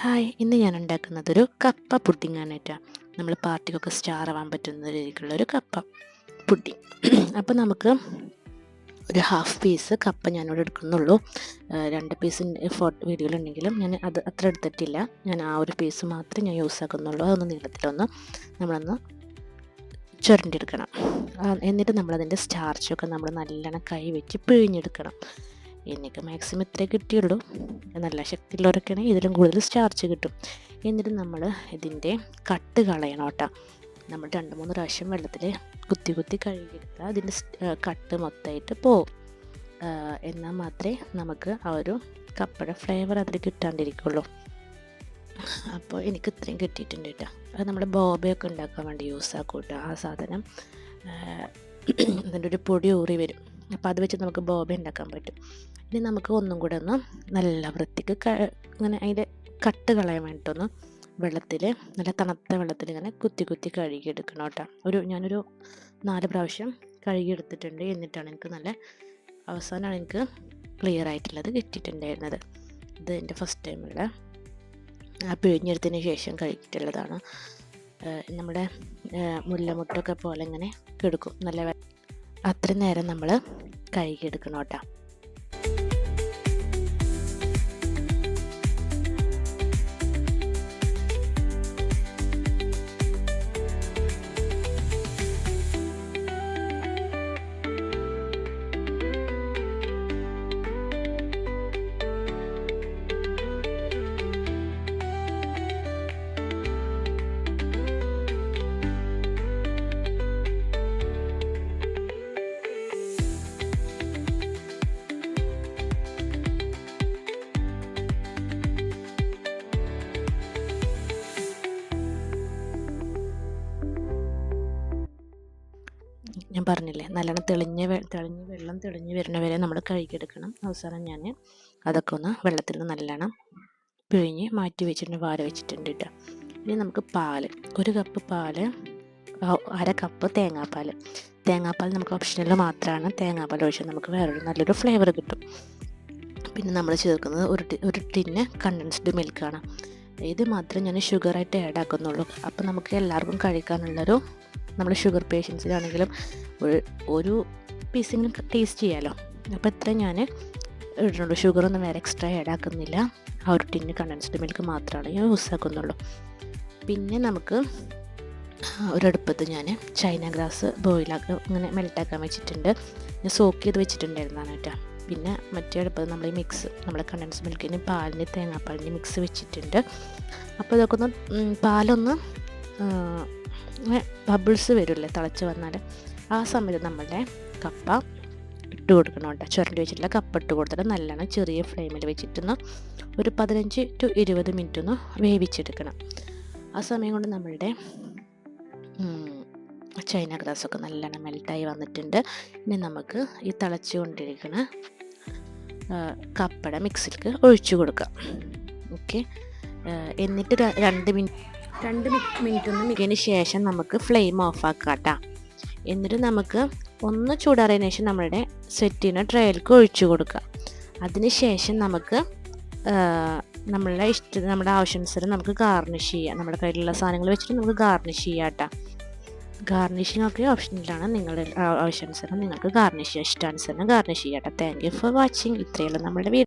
Hi ഇന്ന് ഞാൻ ഉണ്ടാക്കുന്നത് ഒരു കപ്പ കേട്ടോ നമ്മൾ പാർട്ടിക്കൊക്കെ സ്റ്റാർ ആവാൻ പറ്റുന്ന രീതിക്കുള്ള ഒരു കപ്പ പുഡിംഗ് അപ്പോൾ നമുക്ക് ഒരു ഹാഫ് പീസ് കപ്പ ഞാനിവിടെ എടുക്കുന്നുള്ളൂ. രണ്ട് പീസ് ഫോട്ടോ ഉണ്ടെങ്കിലും ഞാൻ അത് അത്ര എടുത്തിട്ടില്ല. ഞാൻ ആ ഒരു പീസ് മാത്രമേ ഞാൻ യൂസ് ആക്കുന്നുള്ളൂ. അതൊന്ന് നീളത്തിലൊന്ന് നമ്മളൊന്ന് ചുരണ്ടെടുക്കണം എന്നിട്ട് നമ്മളതിന്റെ സ്റ്റാർച്ചൊക്കെ നമ്മൾ നല്ലോണം കൈ വെച്ച് പിഴിഞ്ഞെടുക്കണം. എനിക്ക് മാക്സിമം ഇത്രേ കിട്ടിയുള്ളൂ. നല്ല ശക്തിയുള്ളവരൊക്കെയാണെങ്കിൽ ഇതിലും കൂടുതൽ സ്റ്റാർച്ച് കിട്ടും. എന്നിട്ട് നമ്മൾ ഇതിന്റെ കട്ട് കളയണം കേട്ടോ. നമ്മൾ രണ്ട് മൂന്ന് പ്രാവശ്യം വെള്ളത്തിൽ കുത്തി കുത്തി കഴുകിയെടുത്താൽ അതിന്റെ കട്ട് മൊത്തമായിട്ട് പോവും. എന്നാൽ മാത്രമേ നമുക്ക് ആ ഒരു കപ്പയുടെ ഫ്ലേവർ അതിൽ കിട്ടാണ്ടിരിക്കുള്ളൂ. അപ്പോൾ എനിക്ക് ഇത്രയും കിട്ടിയിട്ടുണ്ട് കേട്ടോ. അത് നമ്മൾ ബോബയൊക്കെ ഉണ്ടാക്കാൻ വേണ്ടി യൂസ് ആക്കും കേട്ടോ. ആ സാധനം അതിന്റെ ഒരു പൊടി ഊറി വരും. അപ്പോൾ അത് വെച്ച് നമുക്ക് ബോബ ഉണ്ടാക്കാൻ പറ്റും. ഇനി നമുക്ക് ഒന്നും കൂടെ ഒന്ന് നല്ല വൃത്തിക്ക് ഇങ്ങനെ അതിന്റെ കട്ട് കളയാൻ വേണ്ടിയിട്ടൊന്ന് വെള്ളത്തിൽ നല്ല തണുത്ത വെള്ളത്തിൽ ഇങ്ങനെ കുത്തി കുത്തി കഴുകിയെടുക്കണം കേട്ടോ. ഒരു ഞാനൊരു നാല് പ്രാവശ്യം കഴുകിയെടുത്തിട്ടുണ്ട്. എന്നിട്ടാണ് എനിക്ക് നല്ല അവസാനമാണ് എനിക്ക് ക്ലിയർ ആയിട്ടുള്ളത് കിട്ടിയിട്ടുണ്ടായിരുന്നത്. ഇത് എന്റെ ഫസ്റ്റ് ടൈമുള്ള ആ പിഴിഞ്ഞെടുത്തതിന് ശേഷം കഴിച്ചിട്ടുള്ളതാണ്. നമ്മുടെ മുല്ലമുട്ടൊക്കെ പോലെ ഇങ്ങനെ കെടുക്കും. നല്ല അത്രയും നേരം നമ്മൾ കഴുകിയെടുക്കണം കേട്ടോ. ഞാൻ പറഞ്ഞില്ലേ നല്ലോണം തെളിഞ്ഞ തെളിഞ്ഞ് വെള്ളം തെളിഞ്ഞ് വരുന്ന വരെ നമ്മൾ കഴുകിയെടുക്കണം. അവസാനം ഞാൻ അതൊക്കെ ഒന്ന് വെള്ളത്തിൽ നിന്ന് നല്ലോണം പിഴിഞ്ഞ് മാറ്റി വെച്ചിട്ടുണ്ട് വാര വെച്ചിട്ടുണ്ട് കേട്ടോ ഇനി നമുക്ക് പാൽ. ഒരു കപ്പ് പാൽ അര കപ്പ് തേങ്ങാപ്പാൽ തേങ്ങാപ്പാൽ നമുക്ക് ഓപ്ഷനിൽ മാത്രമാണ് തേങ്ങാപ്പാൽ ഒഴിച്ചാൽ നമുക്ക് വേറൊരു നല്ലൊരു ഫ്ലേവർ കിട്ടും. പിന്നെ നമ്മൾ ചേർക്കുന്നത് ഒരു ഒരു ടിന്ന് കണ്ടൻസ്ഡ് മിൽക്കാണ് ഇത് മാത്രം ഞാൻ ഷുഗറായിട്ട് ആഡ് ആക്കുന്നുള്ളൂ. അപ്പോൾ നമുക്ക് എല്ലാവർക്കും കഴിക്കാനുള്ളൊരു നമ്മൾ ഷുഗർ പേഷ്യൻസിലാണെങ്കിലും ഒരു ഒരു പീസെങ്കിലും ടേസ്റ്റ് ചെയ്യാമല്ലോ അപ്പോൾ ഇത്ര ഞാൻ ഇടുന്നുള്ളൂ ഷുഗറൊന്നും വേറെ എക്സ്ട്രാ ആഡ് ആക്കുന്നില്ല. ആ ഒരു ടിന്ന് കണ്ടൻസ്ഡ് മിൽക്ക് മാത്രമാണ് ഞാൻ യൂസ് ആക്കുന്നുള്ളൂ. പിന്നെ നമുക്ക് ഒരടുപ്പത്ത് ഞാൻ ചൈന ഗ്രാസ് ബോയിലാക്കി ഇങ്ങനെ മെൽട്ടാക്കാൻ വെച്ചിട്ടുണ്ട്. ഞാൻ സോക്ക് ചെയ്ത് വെച്ചിട്ടുണ്ടായിരുന്നാണ് കേട്ടോ. പിന്നെ മറ്റേ അടുപ്പത്ത് നമ്മൾ ഈ മിക്സ് നമ്മൾ കണ്ടൻസ് മിൽക്കിന് പാലിന് തേങ്ങാപ്പാലിന് മിക്സ് വെച്ചിട്ടുണ്ട്. അപ്പോൾ ഇതൊക്കെ ഒന്ന് പാലൊന്ന് ബബിൾസ് വരില്ലേ തിളച്ച് വന്നാൽ? ആ സമയത്ത് നമ്മളുടെ കപ്പ ഇട്ട് കൊടുക്കണം കേട്ടോ. ചുരണ്ടി വെച്ചിട്ടുള്ള കപ്പ ഇട്ട് കൊടുത്തിട്ട് നല്ലോണം ചെറിയ ഫ്ലെയിമിൽ വെച്ചിട്ടൊന്ന് ഒരു പതിനഞ്ച് ടു ഇരുപത് മിനിറ്റ് ഒന്ന് വേവിച്ചെടുക്കണം. ആ സമയം കൊണ്ട് നമ്മളുടെ ചൈന ഗ്ലാസ്സൊക്കെ നല്ലോണം മെൽട്ടായി വന്നിട്ടുണ്ട്. ഇനി നമുക്ക് ഈ തിളച്ചുകൊണ്ടിരിക്കുന്ന കപ്പട മിക്സിലേക്ക് ഒഴിച്ചു കൊടുക്കാം. ഓക്കെ എന്നിട്ട് രണ്ട് മിനിറ്റ് രണ്ട് മിനിറ്റ് ഒന്ന് മിക്കതിന് ശേഷം നമുക്ക് ഫ്ലെയിം ഓഫ് ആക്കാം എന്നിട്ട് നമുക്ക് ഒന്ന് ചൂടാറിയതിന് ശേഷം നമ്മുടെ സെറ്റിനെ ട്രയലിലേക്ക് ഒഴിച്ചു കൊടുക്കുക. അതിന് ശേഷം നമുക്ക് നമ്മളുടെ ഇഷ്ട നമ്മുടെ ആവശ്യാനുസരണം നമുക്ക് ഗാർണിഷ് ചെയ്യാം. നമ്മുടെ കയ്യിലുള്ള സാധനങ്ങൾ വെച്ചിട്ട് നമുക്ക് ഗാർണിഷ് ചെയ്യാം കേട്ടോ ഗാർണിഷിംഗ് ഒക്കെ ഓപ്ഷനിലാണ് നിങ്ങളുടെ ആവശ്യാനുസരണം നിങ്ങൾക്ക് ഗാർണിഷ് ഇഷ്ടാനുസരണം ഗാർണിഷ് ചെയ്യാം കേട്ടോ താങ്ക് യു ഫോർ വാച്ചിങ് ഇത്രയുള്ള നമ്മുടെ